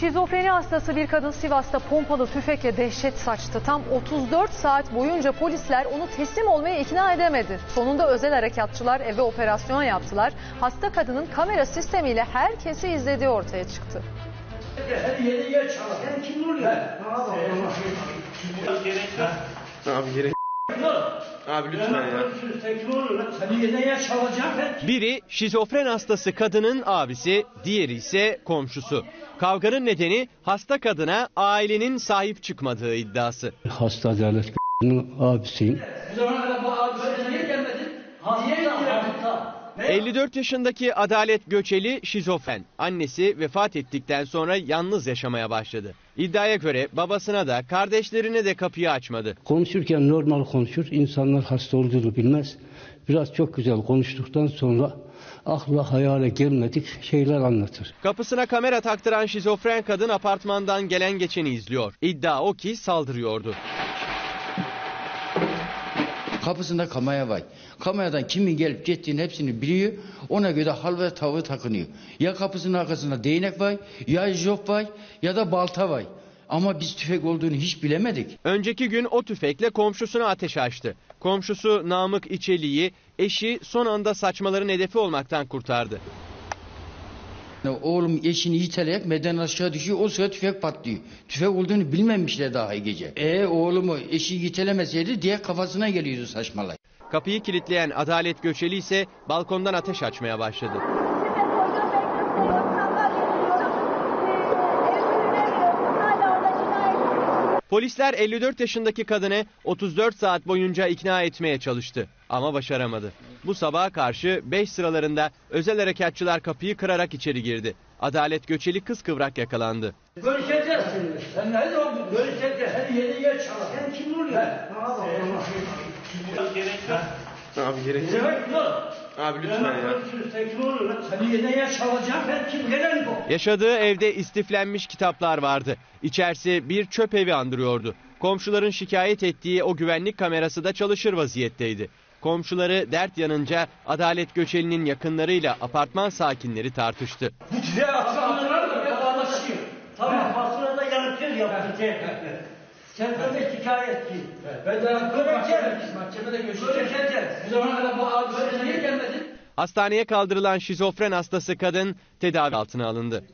Şizofreni hastası bir kadın Sivas'ta pompalı tüfekle dehşet saçtı. Tam 34 saat boyunca polisler onu teslim olmaya ikna edemedi. Sonunda özel harekatçılar eve operasyon yaptılar. Hasta kadının kamera sistemiyle herkesi izlediği ortaya çıktı. Sen kim? Abi gerek Abi lütfen ya. Biri şizofren hastası kadının abisi, diğeri ise komşusu. Kavganın nedeni hasta kadına ailenin sahip çıkmadığı iddiası. Hasta Adalet abisiyim. Bu zamana kadar bu abi böyle niye gelmedin? Niye gelmedin? 54 yaşındaki Adalet Göçeli şizofren. Annesi vefat ettikten sonra yalnız yaşamaya başladı. İddiaya göre babasına da kardeşlerine de kapıyı açmadı. Konuşurken normal konuşur. İnsanlar hasta olduğunu bilmez. Biraz çok güzel konuştuktan sonra akla hayale gelmedik şeyler anlatır. Kapısına kamera taktıran şizofren kadın apartmandan gelen geçeni izliyor. İddia o ki saldırıyordu. Kapısında kamera var. Kameradan kimin gelip gittiğini hepsini biliyor. Ona göre hal ve tavır takınıyor. Ya kapısının arkasında değnek var, ya job var ya da balta var. Ama biz tüfek olduğunu hiç bilemedik. Önceki gün o tüfekle komşusuna ateş açtı. Komşusu Namık İçeli'yi eşi son anda saçmaların hedefi olmaktan kurtardı. Oğlum eşini iteleyerek meden aşağı düşüyor. O sırada tüfek patlıyor. Tüfek olduğunu bilmemişler daha gece. E oğlumu eşi yitelemeseydi diye kafasına geliyordu saçmalay. Kapıyı kilitleyen Adalet Göçeli ise balkondan ateş açmaya başladı. Polisler 54 yaşındaki kadını 34 saat boyunca ikna etmeye çalıştı ama başaramadı. Bu sabaha karşı 5 sıralarında özel harekatçılar kapıyı kırarak içeri girdi. Adalet Göçeli kıskıvrak yakalandı. Görüşeceğiz seninle. Sen ne oldu? Görüşeceğiz. Her yere yer çalar. Sen kim oluyor? Abi gerek Demek bu. Abi lütfen ya. Sen kim lan? Senin yerine yer çalacağım. Ben kim? Neden bu? Yaşadığı evde istiflenmiş kitaplar vardı. İçerisi bir çöp evi andırıyordu. Komşuların şikayet ettiği o güvenlik kamerası da çalışır vaziyetteydi. Komşuları dert yanınca Adalet Göçeli'nin yakınlarıyla apartman sakinleri tartıştı. Size aksanlar da yalanlaşıyor. Tamam. Fasurada yanıtıyor yaptı. Sen de şikayet ki. Ben de göreceğiz. Zamana? Hastaneye kaldırılan şizofren hastası kadın tedavi altına alındı.